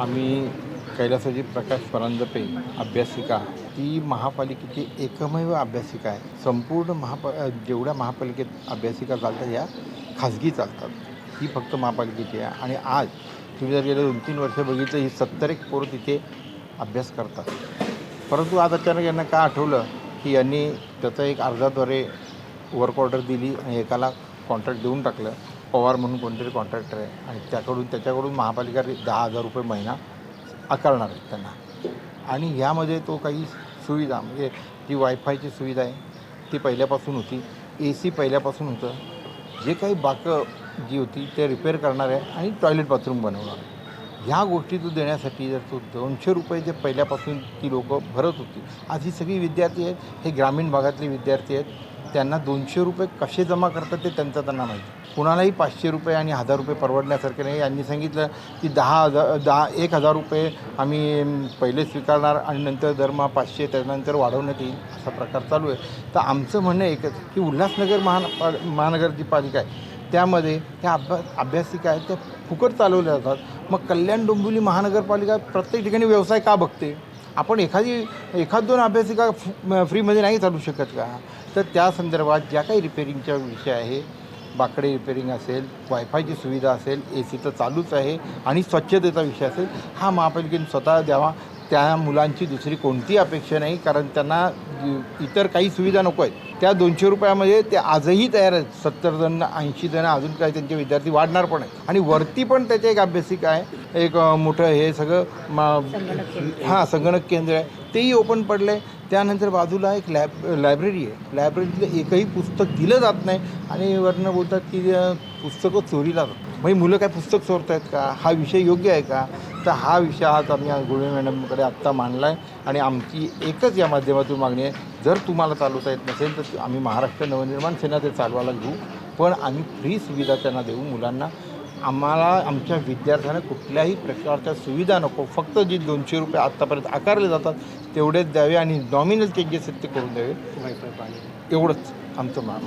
आम्ही कैलासाची प्रकाश परांजपे अभ्यासिका ती महापालिकेची एकमेव अभ्यासिका आहे. संपूर्ण महापा जेवढ्या महापालिकेत अभ्यासिका चालतात या खाजगी चालतात. ही फक्त महापालिकेची आहे. आणि आज तुम्ही जर गेले दोन तीन वर्ष बघितलं ही सत्तर एक पोरं तिथे अभ्यास करतात. परंतु आज अचानक यांना काय आठवलं की यांनी त्याचा एक अर्जाद्वारे वर्क ऑर्डर दिली आणि एकाला कॉन्ट्रॅक्ट देऊन टाकलं? पवार म्हणून कोणतरी कॉन्ट्रॅक्टर आहे. आणि त्याकडून त्याच्याकडून महापालिका दहा हजार रुपये महिना आकारणार आहे त्यांना. आणि ह्यामध्ये तो काही सुविधा म्हणजे जी वायफायची सुविधा आहे ती पहिल्यापासून होती. ए सी पहिल्यापासून होतं. जे काही बाकं जी होती ते रिपेअर करणार आहे आणि टॉयलेट बाथरूम बनवणार आहे. ह्या गोष्टी तो देण्यासाठी जर तो दोनशे रुपये जे पहिल्यापासून ती लोकं भरत होती आज ही सगळी विद्यार्थी आहेत हे ग्रामीण भागातले विद्यार्थी आहेत त्यांना दोनशे रुपये कसे जमा करतात ते त्यांचं त्यांना माहिती. कुणालाही पाचशे रुपये आणि हजार रुपये परवडण्यासारखे नाही. यांनी सांगितलं की दहा हजार दहा एक हजार रुपये आम्ही पहिले स्वीकारणार आणि नंतर दरमहा पाचशे त्यानंतर वाढवण्यात येईल असा प्रकार चालू आहे. तर आमचं म्हणणं एकच की उल्हासनगर महान महानगर महानगरची पालिका आहे. त्यामध्ये त्या अभ्यास अभ्यासिका आहेत त्या फुकट चालवल्या जातात. मग कल्याण डोंबिवली महानगरपालिका प्रत्येक ठिकाणी व्यवसाय का बघते? आपण एखादी एखाद दोन अभ्यासिका फ्रीमध्ये नाही चालू शकत का? तर त्या संदर्भात ज्या काही रिपेरिंगचा विषय आहे बाकडे रिपेरिंग असेल वायफायची सुविधा असेल ए सी तर चालूच आहे आणि स्वच्छतेचा विषय असेल हा महापालिकेने स्वतः द्यावा. त्या मुलांची दुसरी कोणतीही अपेक्षा नाही कारण त्यांना इतर काही सुविधा नको आहेत. त्या दोनशे रुपयामध्ये ते आजही तयार आहेत. सत्तर जण ऐंशी जण अजून काही त्यांचे विद्यार्थी वाढणार पण आहेत. आणि वरती पण त्याचे एक अभ्यासिका आहे एक मोठं हे सगळं म- हां संगणक केंद्र आहे. तेही ओपन पडलं. आहे त्यानंतर बाजूला एक लॅब लायब्ररी आहे. लायब्ररीतलं एकही पुस्तक दिलं जात नाही आणि वरनं बोलतात की पुस्तकं चोरीला जातात. म्हणजे मुलं काय पुस्तक चोरत आहेत का? हा विषय योग्य आहे का? तर हा विषय आज आम्ही गुळे मॅडमकडे आत्ता मांडला आहे आणि आमची एकच या माध्यमातून मागणी आहे. जर तुम्हाला चालवता येत नसेल तर आम्ही महाराष्ट्र नवनिर्माण सेना ते चालवायला घेऊ. पण आम्ही फ्री सुविधा त्यांना देऊ मुलांना. आम्हाला आमच्या विद्यार्थ्यांना कुठल्याही प्रकारच्या सुविधा नको. फक्त जे दोनशे रुपये आत्तापर्यंत आकारले जातात तेवढेच द्यावे आणि नॉमिनल चेंजेस आहेत ते करून द्यावे. एवढंच आमचं मा